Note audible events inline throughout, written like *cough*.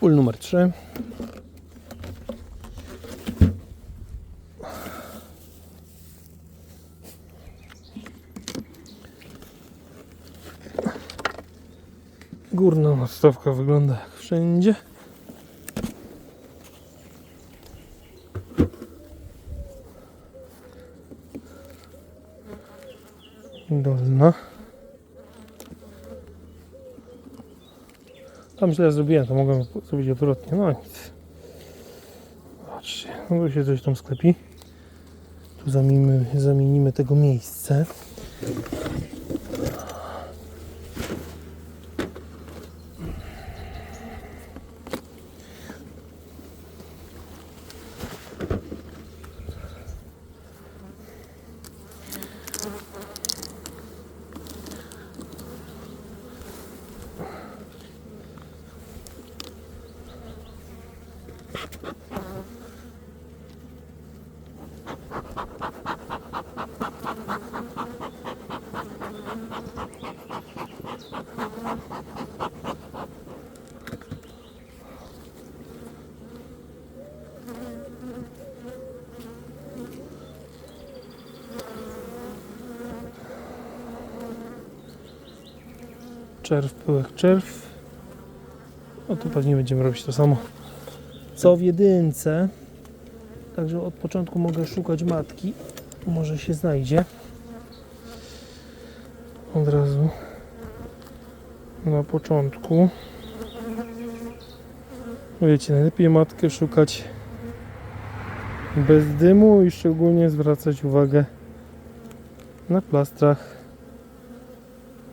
Ul numer 3. Górna nadstawka wygląda jak wszędzie. Dolna. Tam źle zrobiłem, to mogłem zrobić odwrotnie. No nic. Zobaczcie, no się coś tam sklepi. Tu zamienimy, zamienimy tego miejsce. Czerw, pyłek, czerw. No tu pewnie będziemy robić to samo co w jedynce. Także od początku mogę szukać matki. Może się znajdzie. Od razu na początku. Wiecie, najlepiej matkę szukać bez dymu i szczególnie zwracać uwagę na plastrach,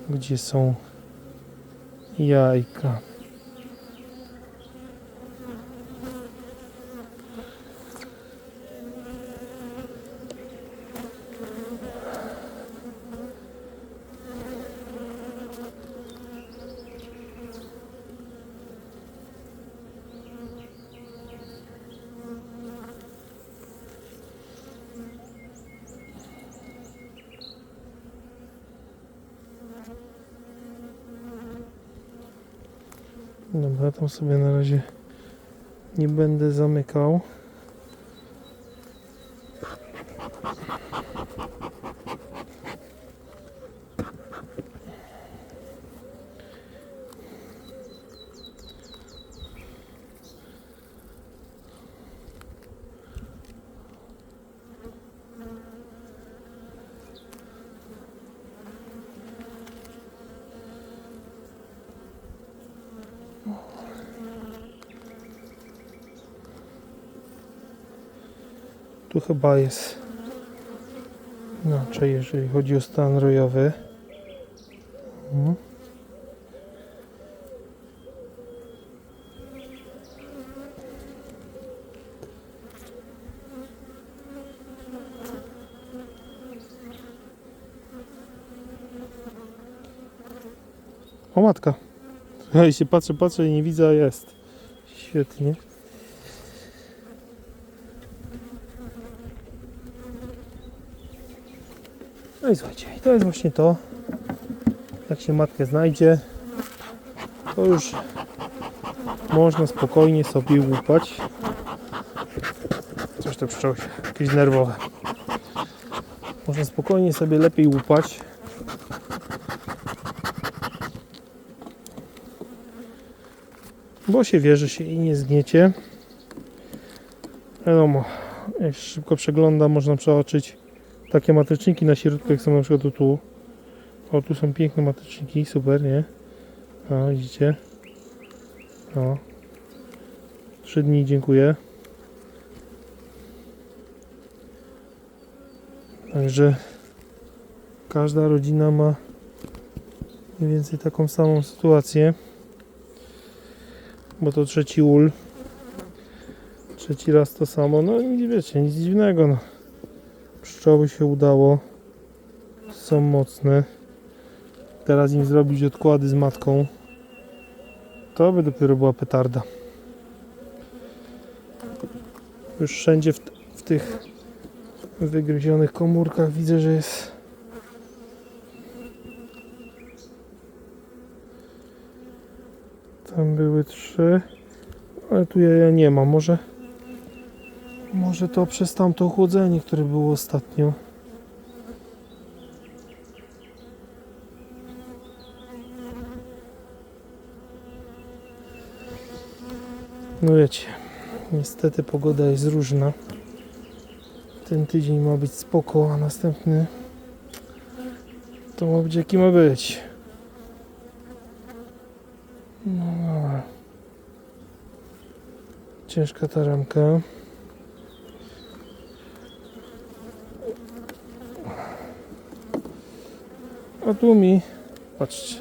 gdzie są jajka. Dobra, tam sobie na razie nie będę zamykał. Tu chyba jest inaczej, jeżeli chodzi o stan rojowy. Mhm. O matka. *laughs* Ja się patrzę, patrzę i nie widzę, a jest. Świetnie. No i słuchajcie, to jest właśnie to. Jak się matkę znajdzie, to już można spokojnie sobie łupać. Coś to pszczoły jakieś nerwowe. Można spokojnie sobie lepiej łupać. Bo się wie, że się i nie zgniecie. Wiadomo, jak szybko przegląda, można przeoczyć takie mateczniki na środku, jak są na przykład tu. O, tu są piękne mateczniki, super, nie? A, widzicie? O. Trzy dni, dziękuję. Także każda rodzina ma mniej więcej taką samą sytuację. Bo to trzeci ul. Trzeci raz to samo. No i wiecie, nic dziwnego. No pszczoły się udało. Są mocne. Teraz im zrobić odkłady z matką. To by dopiero była petarda. Już wszędzie w, w tych wygryzionych komórkach widzę, że jest tam były trzy Ale tu ja nie ma. Może, może to przez tamto ochłodzenie, które było ostatnio. No wiecie, niestety pogoda jest różna. Ten tydzień ma być spoko, a następny to ma być jaki ma być. No dobra. Ciężka ta ramka. A tu mi, patrzcie,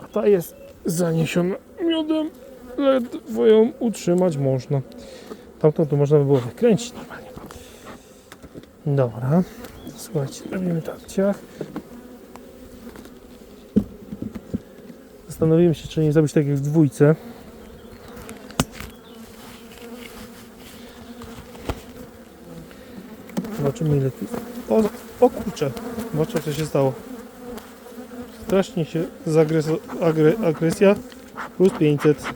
a ta jest zaniesiona miodem, ledwo ją utrzymać można. Tamtą to można by było wykręcić normalnie. Dobra, słuchajcie, robimy tak, ciach. Zastanowiłem się, czy nie zrobić tak jak w dwójce. Zobaczymy ile tu... O, o kurczę, co się stało. Strasznie się zagres... agre... agresja plus 500.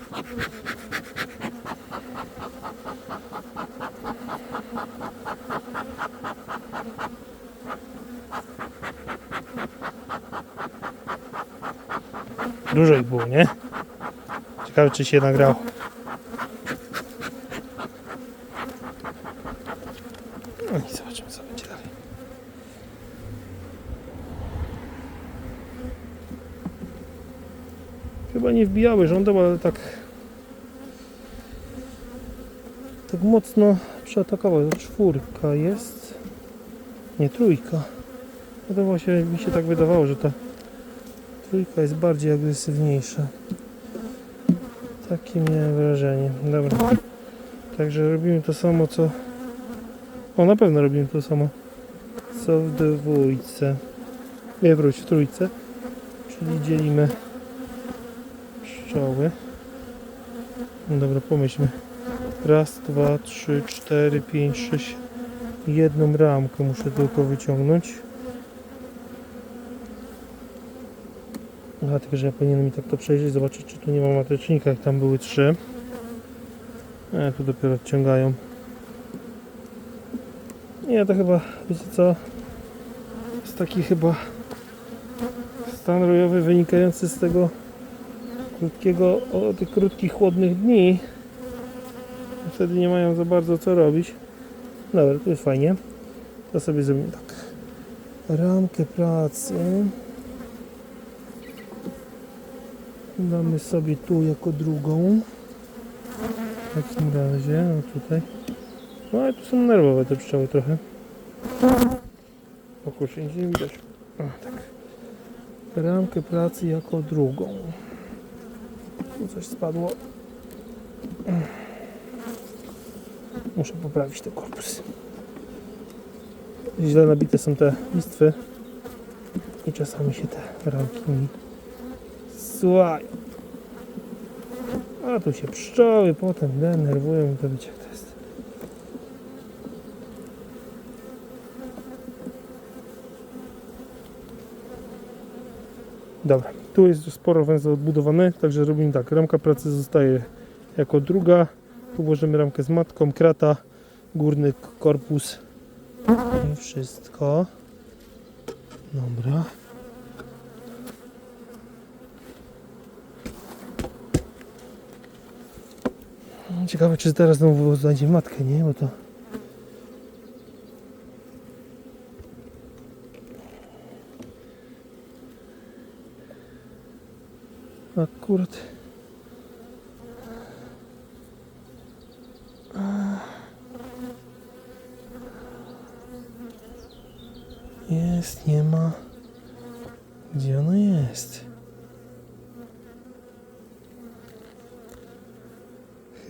Dużo ich było, nie? Ciekawe czy się nagrało. No i zobaczymy co będzie dalej. Chyba nie wbijały rządą, ale tak tak mocno przeatakował. Czwórka jest. Nie trójka. No to właśnie mi się tak wydawało, że ta trójka jest bardziej agresywniejsza. Takie miałem wrażenie. Dobra. Także robimy to samo co. O na pewno robimy to samo. Co w dwójce. Nie wróć w trójce. Czyli dzielimy pszczoły. No Dobra, pomyślmy. Raz, dwa, trzy, cztery, pięć, sześć. Jedną ramkę muszę tylko wyciągnąć. Dlatego, że ja powinienem mi tak to przejrzeć, zobaczyć czy tu nie ma matecznika, jak tam były trzy. E, tu dopiero odciągają. Nie, to chyba, wiecie co? Jest taki chyba stan rojowy wynikający z tego krótkiego, o, tych krótkich, chłodnych dni. Wtedy nie mają za bardzo co robić. Dobra, to jest fajnie. To sobie zrobimy tak. Ramkę pracy. Damy sobie tu jako drugą. W takim razie, o tutaj. No ale tu są nerwowe te pszczoły trochę. O kurczę, nie widać. Tak. Ramkę pracy jako drugą. Tu coś spadło. Muszę poprawić te korpusy. Źle nabite są te listwy i czasami się te ramki mi Słuchaj. A tu się pszczoły potem denerwują, to wiecie jak to jest. Dobra, tu jest sporo węzeł odbudowany, także robimy tak. Ramka pracy zostaje jako druga. Tu włożymy ramkę z matką, krata, górny korpus i wszystko. Dobra. Ciekawe, czy teraz znowu znajdzie matkę, nie? Bo to... Akurat... Jest, nie ma. Gdzie ona jest?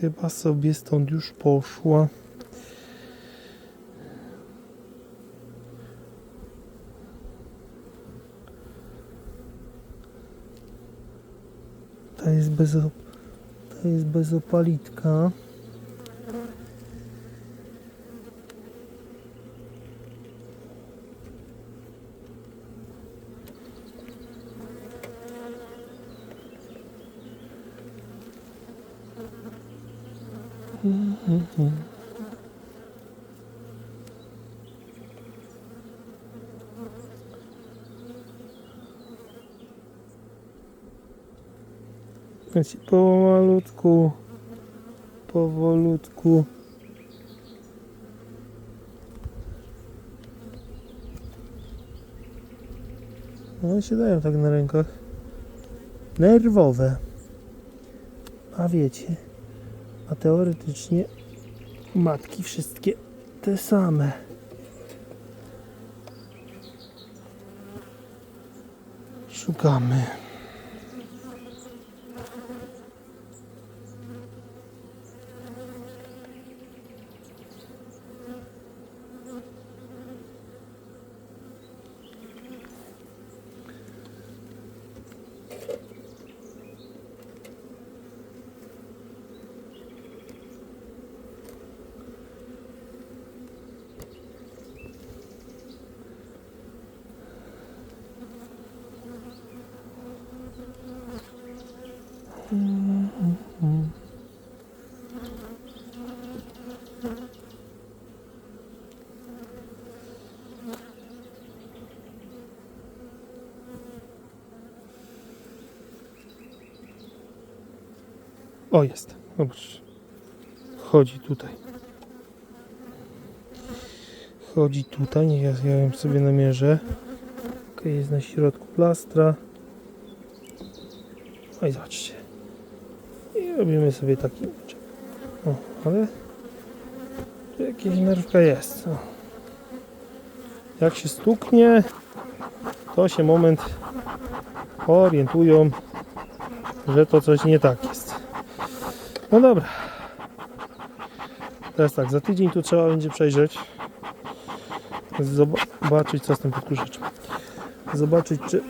Chyba sobie stąd już poszła. Ta jest bez, ta jest bez opalitka. Więc powolutku, powolutku. No one się dają tak na rękach. Nerwowe. A wiecie, a teoretycznie matki wszystkie te same. Szukamy. O, jest. Zobacz. Chodzi tutaj. Chodzi tutaj. Niech ja, ja ją sobie namierzę. Ok, jest na środku plastra. O i zobaczcie. I robimy sobie taki. O, ale tu jakaś nerwka jest. O. Jak się stuknie, to się moment orientują, że to coś nie tak jest. No dobra. Teraz tak, za tydzień tu trzeba będzie przejrzeć. Zobaczyć co z tym podkurzaczem. Zobaczyć czy...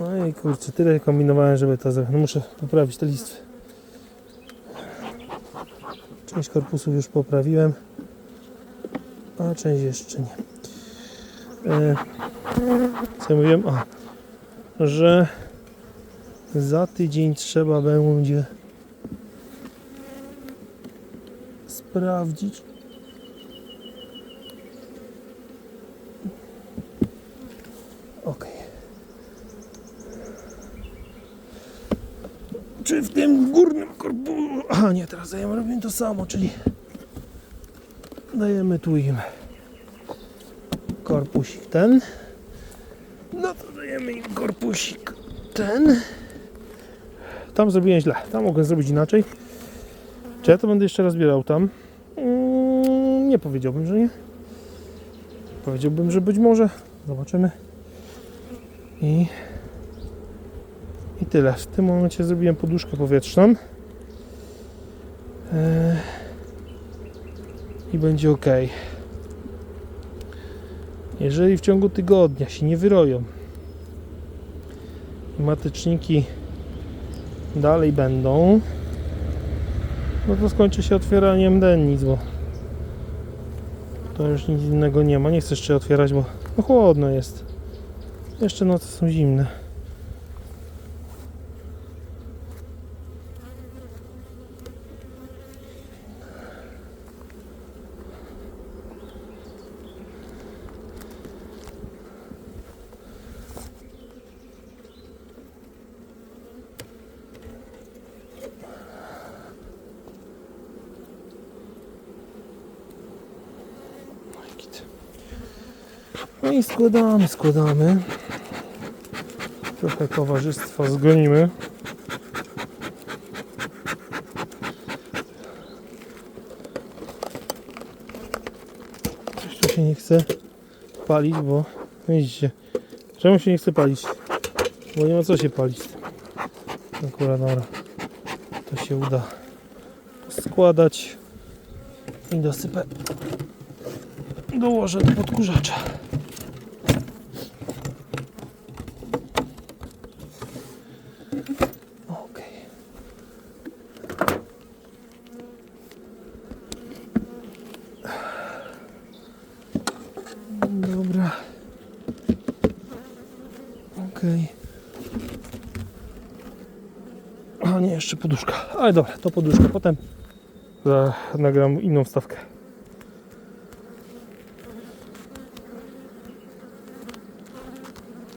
No i kurczę, tyle kombinowałem, żeby to... za- No muszę poprawić te listwy. Część korpusów już poprawiłem, a część jeszcze nie. E, co ja mówiłem? A, że za tydzień trzeba będzie sprawdzić. Ok. Czy w tym górnym korpusie. A nie, teraz dajemy robimy to samo, czyli dajemy tu im korpusik ten. No to dajemy im korpusik ten. Tam zrobiłem źle. Tam mogłem zrobić inaczej. Czy ja to będę jeszcze raz zbierał tam? Nie powiedziałbym, że nie. Powiedziałbym, że być może. Zobaczymy. I, I tyle. W tym momencie zrobiłem poduszkę powietrzną. Eee, I będzie ok. Jeżeli w ciągu tygodnia się nie wyroją i mateczniki dalej będą, no to skończy się otwieraniem dennic, bo to już nic innego nie ma. Nie chcę jeszcze otwierać, bo no chłodno jest. Jeszcze noce są zimne. No i składamy, składamy. Trochę towarzystwa zgonimy. Coś tu się nie chce palić, bo widzicie. Czemu się nie chce palić? Bo nie ma co się palić. Akurat dobra. To się uda składać i dosypę dołożę do podkurzacza. Okej. Dobra. Okej. A nie, jeszcze poduszka. Ale dobra, to poduszka. Potem Za, nagram inną wstawkę.